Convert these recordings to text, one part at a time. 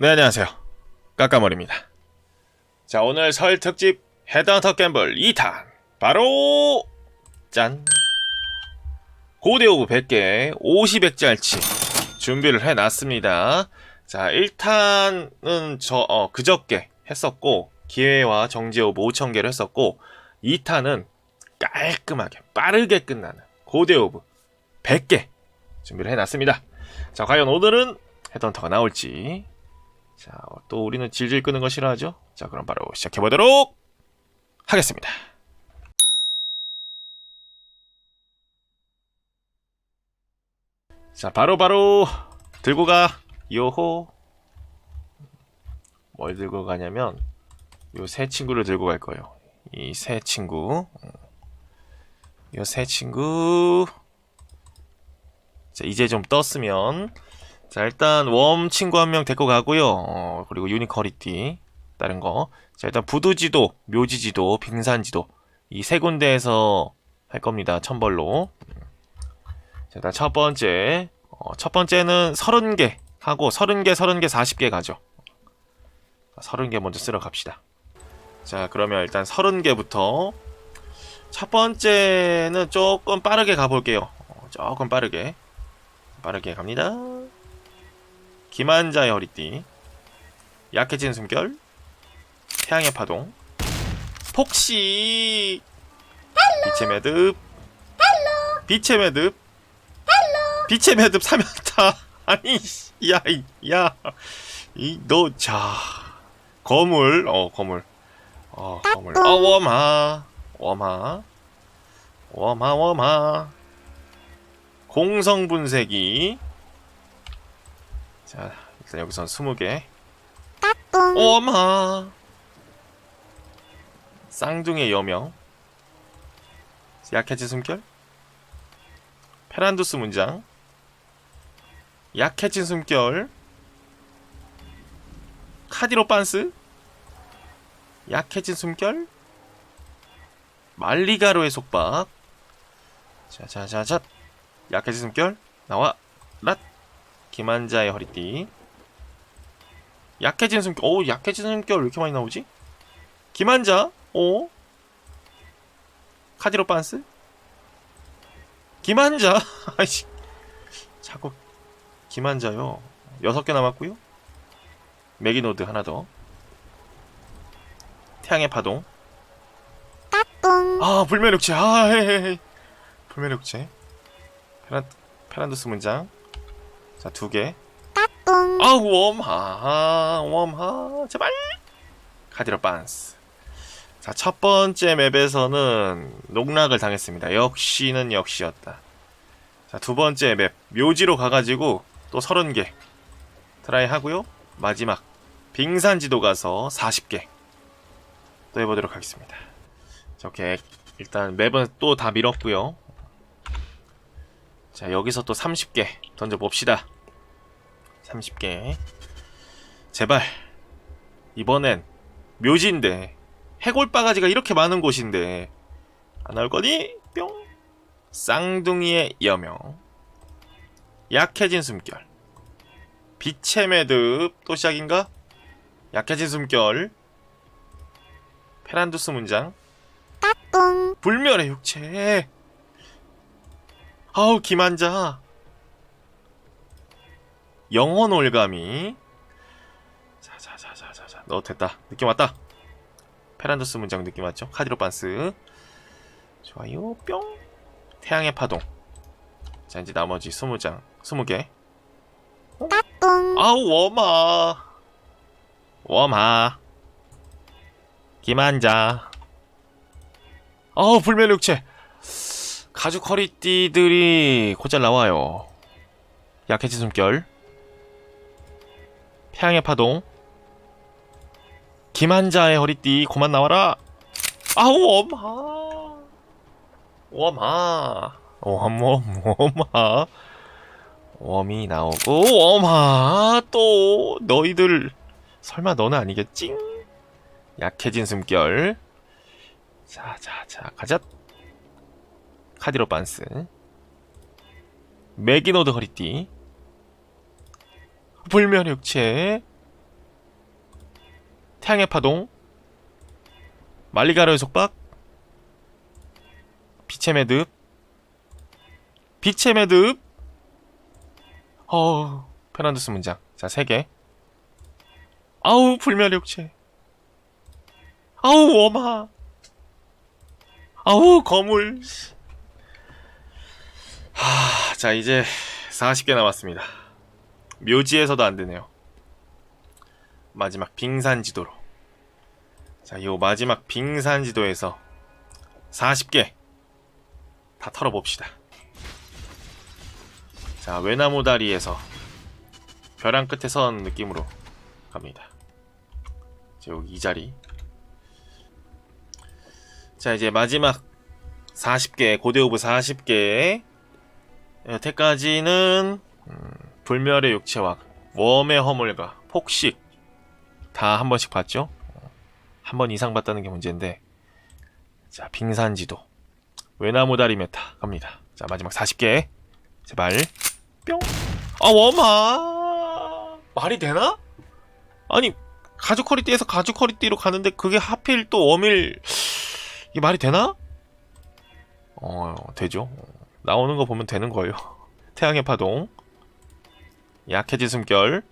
네, 안녕하세요. 까까머리입니다. 자, 오늘 설 특집 헤드헌터 갬블 2탄. 바로, 짠. 고대 오브 100개, 50액짜리치 준비를 해놨습니다. 자, 1탄은 저, 어, 그저께 했었고, 기회와 정지 오브 5000개를 했었고, 2탄은 깔끔하게, 빠르게 끝나는 고대 오브 100개 준비를 해놨습니다. 자, 과연 오늘은 헤드헌터가 나올지. 자, 또 우리는 질질 끄는 거 싫어하죠? 자, 그럼 바로 시작해보도록 하겠습니다. 자, 바로 바로 들고 가. 요호. 뭘 들고 가냐면, 요 새 친구를 들고 갈 거예요. 이 새 친구. 요 새 친구. 자, 이제 좀 떴으면, 자, 일단 웜 친구 한 명 데리고 가고요. 어, 그리고 유니커리티 다른 거. 자, 일단 부두지도, 묘지지도, 빙산지도 이 세 군데에서 할 겁니다. 천벌로. 자, 일단 첫 번째. 어, 첫 번째는 30개 하고 30개, 30개, 40개 가죠. 30개 먼저 쓰러 갑시다. 자, 그러면 일단 30개부터 첫 번째는 조금 빠르게 가볼게요. 어, 조금 빠르게. 빠르게 갑니다. 기만자의 허리띠, 약해진 숨결, 태양의 파동, 폭시, 빛의 매듭, 빛의 매듭, 빛의 매듭 사면타. 아니, 씨, 야, 이, 야, 이, 너, 자, 거물, 어, 거물, 어, 거물, 어, 워마, 워마, 워마, 워마, 공성 분쇄기, 자, 일단 여기선 20개. 오마! 쌍둥이의 여명. 약해진 숨결. 페란두스 문장. 약해진 숨결. 카디로 빤스. 약해진 숨결. 말리가로의 속박. 자자자자. 약해진 숨결. 나와. 랏. 김한자의 허리띠. 약해진 숨결. 오, 약해진 숨결 왜 이렇게 많이 나오지? 김한자. 오. 카디로 빤스. 김한자. 아이씨. 자꾸 김한자요. 여섯 개 남았고요. 메기노드 하나 더. 태양의 파동. 아, 불면욕체. 아, 헤헤헤. 불면욕체. 페란 페란두스 문장. 자, 두 개. 아, 웜하, 웜하, 제발. 카디로 빤스. 자, 첫 번째 맵에서는 농락을 당했습니다. 역시는 역시였다. 자, 두 번째 맵, 묘지로 가가지고 또 30개 트라이 하고요. 마지막, 빙산지도 가서 40개 또 해보도록 하겠습니다. 자, 오케이. 일단 맵은 또 다 밀었고요. 자, 여기서 또 30개 던져봅시다. 30개. 제발. 이번엔 묘지인데 해골바가지가 이렇게 많은 곳인데 안 나올 거니? 뿅. 쌍둥이의 여명. 약해진 숨결. 빛의 매듭 또 시작인가? 약해진 숨결. 페란두스 문장. 불멸의 육체. 아우 김한자. 영혼 올가미. 자자자자자자. 너 됐다. 느낌 왔다. 페란도스 문장 느낌 왔죠? 카디로 반스. 좋아요. 뿅. 태양의 파동. 자, 이제 나머지 20장, 20개. 아우, 워마. 워마. 김한자. 아우, 불면육체. 가죽 허리띠들이 곧잘 나와요. 약해진 숨결. 태양의 파동. 김한자의 허리띠 고만 나와라. 아우 엄마. 엄마. 웜웜 엄마. 웜이 나오고 엄마 또 너희들 설마 너는 아니겠지? 약해진 숨결. 자자자 가자. 카디로 반스. 메기노드 허리띠. 불면 육체. 태양의 파동. 말리가르의 속박. 빛의 매듭. 빛의 매듭. 어우 페란두스 문장. 자 3개. 아우 불멸욕체. 아우 워마. 아우 거물 하, 자 이제 40개 남았습니다 묘지에서도 안 되네요 마지막 빙산 지도로 자, 요 마지막 빙산 지도에서 40개 다 털어봅시다. 자, 외나무 다리에서 벼랑 끝에 선 느낌으로 갑니다. 자, 여기 이 자리. 자, 이제 마지막 40개, 고대 오브 40개. 여태까지는 음, 불멸의 육체와 웜의 허물과 폭식 다 한 번씩 봤죠? 한 번 이상 봤다는 게 문제인데 자 빙산지도 외나무 다리 메타 갑니다 자 마지막 40개 제발 뿅아 워마 말이 되나? 아니 가죽 허리띠에서 가죽 허리띠로 가는데 그게 하필 또 웜일 이게 말이 되나? 어 되죠 나오는 거 보면 되는 거예요. 태양의 파동. 약해진 숨결.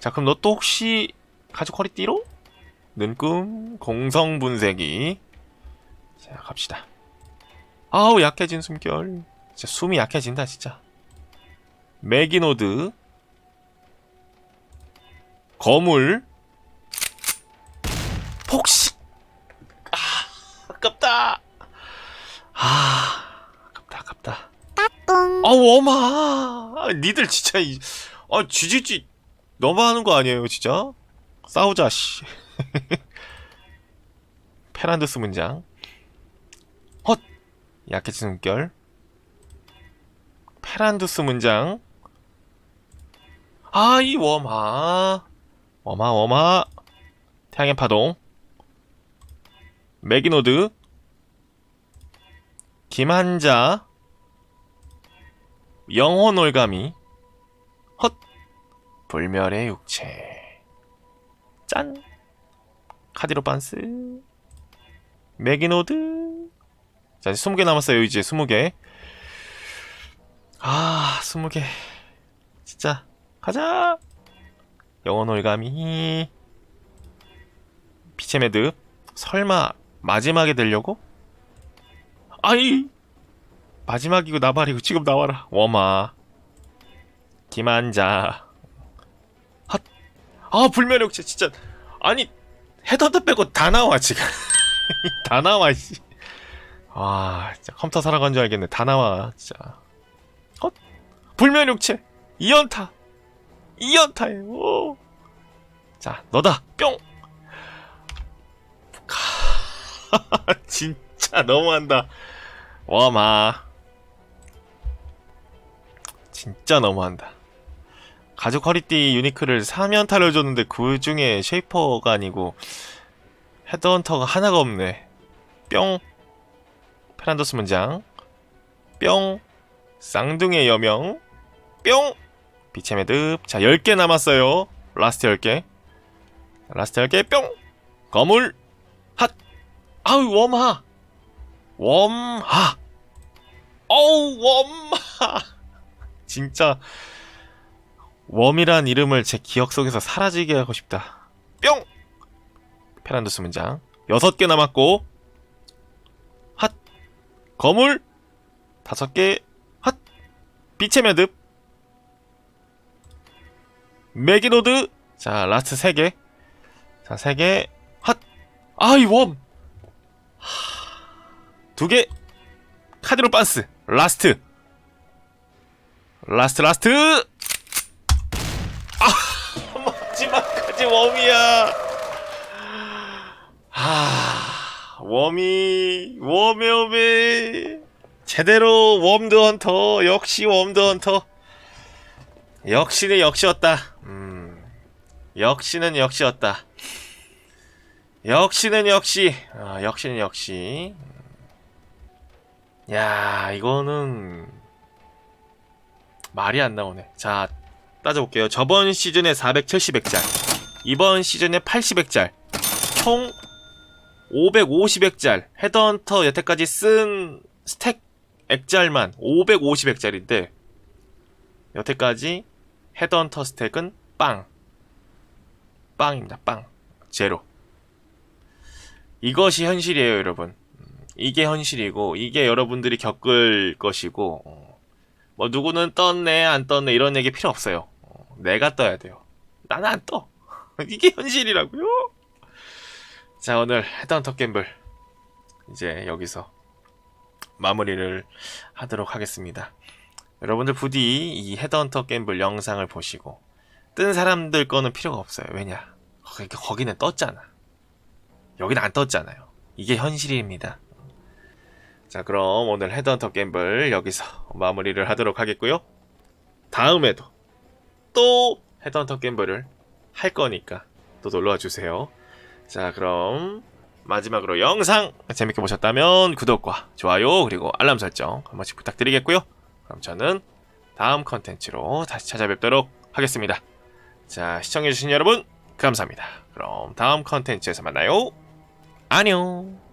자 그럼 너 또 혹시 가죽 허리 띠로? 눈금 공성 분쇄기. 자 갑시다. 아우 약해진 숨결. 진짜 숨이 약해진다 진짜. 메기노드. 거물 폭식 아 아깝다 아 아깝다 아깝다 아, 니들 진짜 이, 아 쥐쥐쥐 너무하는 거 아니에요 진짜? 싸우자 씨. 페란드스 문장. 헛! 약해진 숨결. 페란두스 문장. 아 이 워마. 워마 워마. 태양의 파동. 메기노드. 김한자 영혼 올가미 헛. 불멸의 육체. 짠. 카디로 반스. 메기노드. 자 이제 20개 남았어요 이제 20개. 아 20개. 진짜. 가자! 영원 올가미 매듭. 설마 마지막에 되려고? 아이 마지막이고 나발이고 지금 나와라. 워마. 김한자 핫 아 불멸욕체 진짜. 아니 헤더드 빼고 다 나와 지금. 다 나와 씨. 와 진짜 컴퓨터 살아간 줄 알겠네. 다 나와 진짜. 헛. 불면육체. 2연타. 2연타에 오. 자 너다. 뿅. 진짜 너무한다. 와마 진짜 너무한다 가죽 허리띠 유니크를 3연타를 줬는데 그 중에 쉐이퍼가 아니고 헤드헌터가 하나가 없네. 뿅. 페란도스 문장. 뿅. 쌍둥이의 여명. 뿅. 빛의 매듭. 자, 10개 남았어요. 라스트 10개. 라스트 10개. 뿅. 거물. 핫. 아우, 웜하. 웜하. 어우, 웜하. 진짜 웜이란 이름을 제 기억 속에서 사라지게 하고 싶다. 뿅. 페란두스 문장. 여섯 개 남았고 핫! 거물! 다섯 개 핫! 빛의 매듭! 메기노드! 자 라스트 세 개 자 세 개 핫! 아이 웜! 두개 카드로 반스! 라스트 라스트 라스트 아 마지막까지 웜이야 아, 웜이, 웜의 웜이, 제대로 웜드 헌터, 역시 웜드 헌터. 역시는 역시였다. 음, 역시는 역시였다. 역시는 역시, 아, 역시는 역시. 야, 이거는, 말이 안 나오네. 자, 따져볼게요. 저번 시즌에 470액짤, 이번 시즌에 80액짤. 총 550액짤 헤드헌터 여태까지 쓴 스택 액짤만 550액짤인데 여태까지 헤드헌터 스택은 빵 빵입니다 빵 제로 이것이 현실이에요 여러분 음, 이게 현실이고 이게 여러분들이 겪을 것이고 어, 뭐 누구는 떴네 안 떴네 이런 얘기 필요 없어요. 어, 내가 떠야 돼요. 나는 안 떠. 이게 현실이라고요? 자 오늘 헤드헌터 갬블 이제 여기서 마무리를 하도록 하겠습니다. 여러분들 부디 이 헤드헌터 갬블 영상을 보시고 뜬 사람들 거는 필요가 없어요. 왜냐? 거기, 거기는 떴잖아. 여기는 안 떴잖아요. 이게 현실입니다 자 그럼 오늘 헤드헌터 갬블 여기서 마무리를 하도록 하겠고요. 다음에도 또 헤드헌터 갬블을 할 거니까 또 놀러와 주세요. 자 그럼 마지막으로 영상 재밌게 보셨다면 구독과 좋아요 그리고 알람 설정 한 번씩 부탁드리겠고요. 그럼 저는 다음 컨텐츠로 다시 찾아뵙도록 하겠습니다. 자 시청해주신 여러분 감사합니다. 그럼 다음 컨텐츠에서 만나요. 안녕